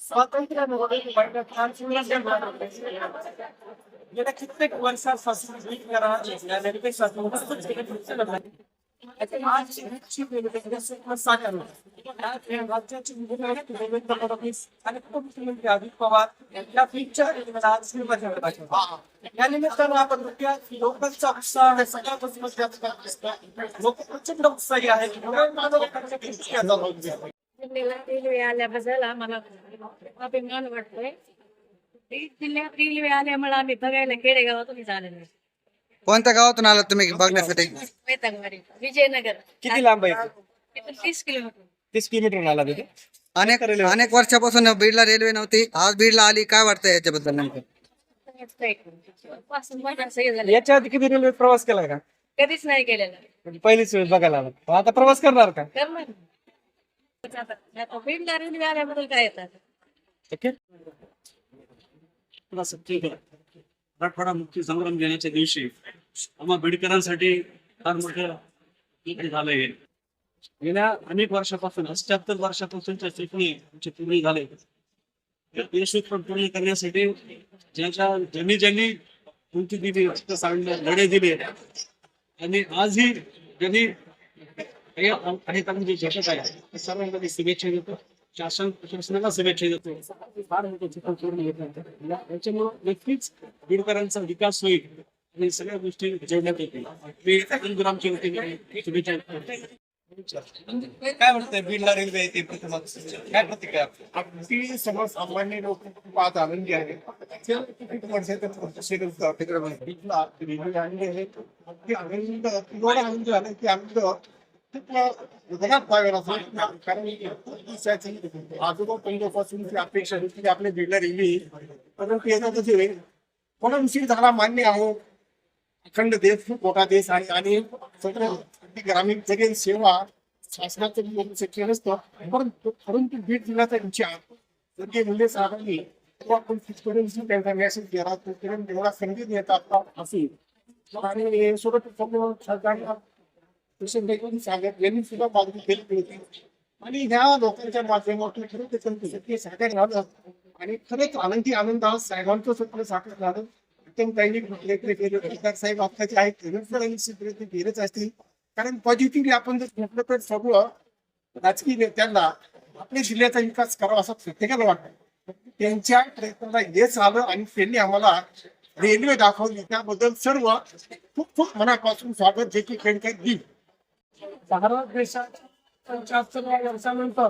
स्वातंत्र्य गेल्या कित्येक वर्षांपासून आहे. राज्याचे देवेंद्र फडणवीस आणि उपमुख्यमंत्री अजित पवार या पीकच्या या निमित्तानं आपण लोकांचा उत्साह सगळ्यापासून जास्त लोक प्रचंड उत्साही आहेत म्हणून माझं लोकांच्या किती आता होते. रेल्वे आल्याबद्दल आम्हाला अभिमान वाटतोय. बीड जिल्ह्यात रेल्वे आल्यामुळे आम्ही बघायला खेडेगावातून आलेलो कोणत्या गावातून आलात तुम्ही बघण्यासाठी? वेतनवाडी विजयनगर. किती लांब आहे? इथून तीस किलोमीटर. तीस किलोमीटर आला तिथे अनेक अनेक वर्षापासून बीडला रेल्वे नव्हती. आज बीडला आली. काय वाटतं याच्याबद्दल नेमकं? पासून महिना सही झाले याच्या आधी किती रेल्वे प्रवास केला का? कधीच नाही केलेला. म्हणजे पहिलीच वेळ बघायला आला आता प्रवास करणार का? करणार. आता काय येतात ओके. मराठवाडा मुक्ती संग्राम दिनाच्या दिवशी आम्हा बीडकरांसाठी फार मोठं हे झालंय. गेल्या अनेक वर्षापासून अष्ट्याहत्तर वर्षापासूनच्या चिठ्ठी आमचे पूर्ण झाले. या पूर्ण करण्यासाठी ज्यांच्या ज्यांनी ज्यांनी उंची दिली सांगण्या लढे दिले आणि आजही ज्यांनी जे झटक आहे सर्वांना मी शुभेच्छा देतो. शासन प्रशासनाला शुभेच्छा देतो. फार मोठं चित्र पूर्ण येत नाही. याच्यामुळे नक्कीच बीडकरांचा विकास होईल आणि सगळ्या गोष्टी जोडण्यात येतील. ग्रामच्या वतीने शुभेच्छा. काय म्हणतंय बीडला रेल्वे येते काय प्रतिक्रिया अगदी सर्वसामान्य लोक खूप आज आनंदी शेड्यूल बीडला रेल्वे आणले हे अगदी आनंद एवढा आनंद झाला की आनंद जगात कारण अपेक्षा होती की आपल्या येईल. परंतु याचा कसे होईल उशीर झाला मान्य आहे अखंड देश खूप मोठा देश आहे आणि सगळं ग्रामीण सगळी सेवा शासनाचं शक्य नसतं परंतु परंतु बीड जिल्ह्याचा विचार जर ते मुले साहेबांनी आपण तिथपर्यंत त्यांचा मेसेज केला तोपर्यंत एवढा संगीत येतात असेल आणि सोबत सरकारला कृष्ण देखील सांगत यांनी सुद्धा मागणी केली होती. आणि ह्या लोकांच्या माध्यमातून खरं ते सत्य साकार झालं. आणि खरंच आनंदी आनंद आज साहेबांचं सत्य साकार झालं. उत्तम त्यांनी प्रयत्न केले सरकार साहेब आपल्याचे आहेत निरंतर प्रयत्न केलेच असतील. कारण पॉझिटिव्हली आपण जर म्हटलं तर सगळं राजकीय नेत्यांना आपल्या जिल्ह्याचा विकास करावा असं प्रत्येकाला वाटतं. त्यांच्या प्रयत्नाला यश आलं आणि त्यांनी आम्हाला रेल्वे दाखवली. त्याबद्दल सर्व खूप खूप मनापासून स्वागत जे की काही दिली भारत देशाच्या पंच्याहत्तर वर्षानंतर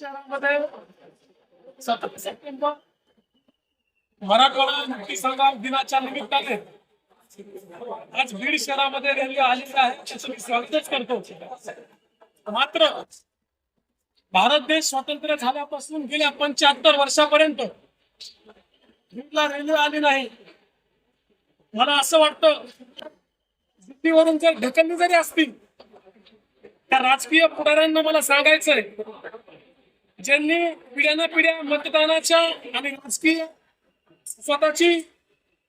शहरामध्ये सतरा सप्टेंबर मराठवाडा मुक्ती संग्राम दिनाच्या निमित्ताने आज बीड शहरामध्ये रेल्वे आलेली आहे. त्याचं मी स्वागतच करतो. मात्र भारत देश स्वतंत्र झाल्यापासून गेल्या पंच्याहत्तर वर्षापर्यंत बीडला रेल्वे आली नाही. मला असं वाटतं सुट्टीवरून जर ढकलली जरी असतील त्या राजकीय पुढाऱ्यांना मला सांगायचंय ज्यांनी पिढ्याना पिढ्या मतदानाच्या आणि राजकीय स्वतःची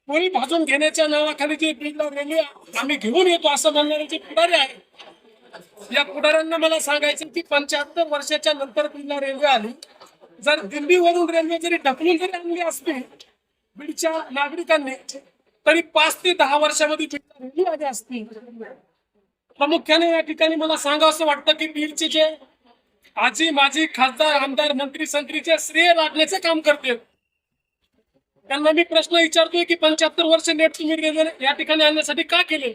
पोळी भाजून घेण्याच्या नावाखाली जी बिल रेल्वे आम्ही घेऊन येतो असं म्हणणारे जे पुढारी आहेत या पुढाऱ्यांना मला सांगायचं की पंच्याहत्तर वर्षाच्या नंतर बिल्ला रेल्वे आली. जर दिल्लीवरून रेल्वे जरी ढकलून जरी आणली असती बीडच्या नागरिकांनी तरी पाच ते दहा वर्षामध्ये बीडला असते. प्रामुख्याने या ठिकाणी मला सांगा असं वाटतं की बीडचे जे आजी माजी खासदार आमदार मंत्री संत्रीचे श्रेय लागण्याचे काम करते. त्यांना मी प्रश्न विचारतोय की पंच्याहत्तर वर्ष नेट तुम्ही या ठिकाणी आणण्यासाठी का केले?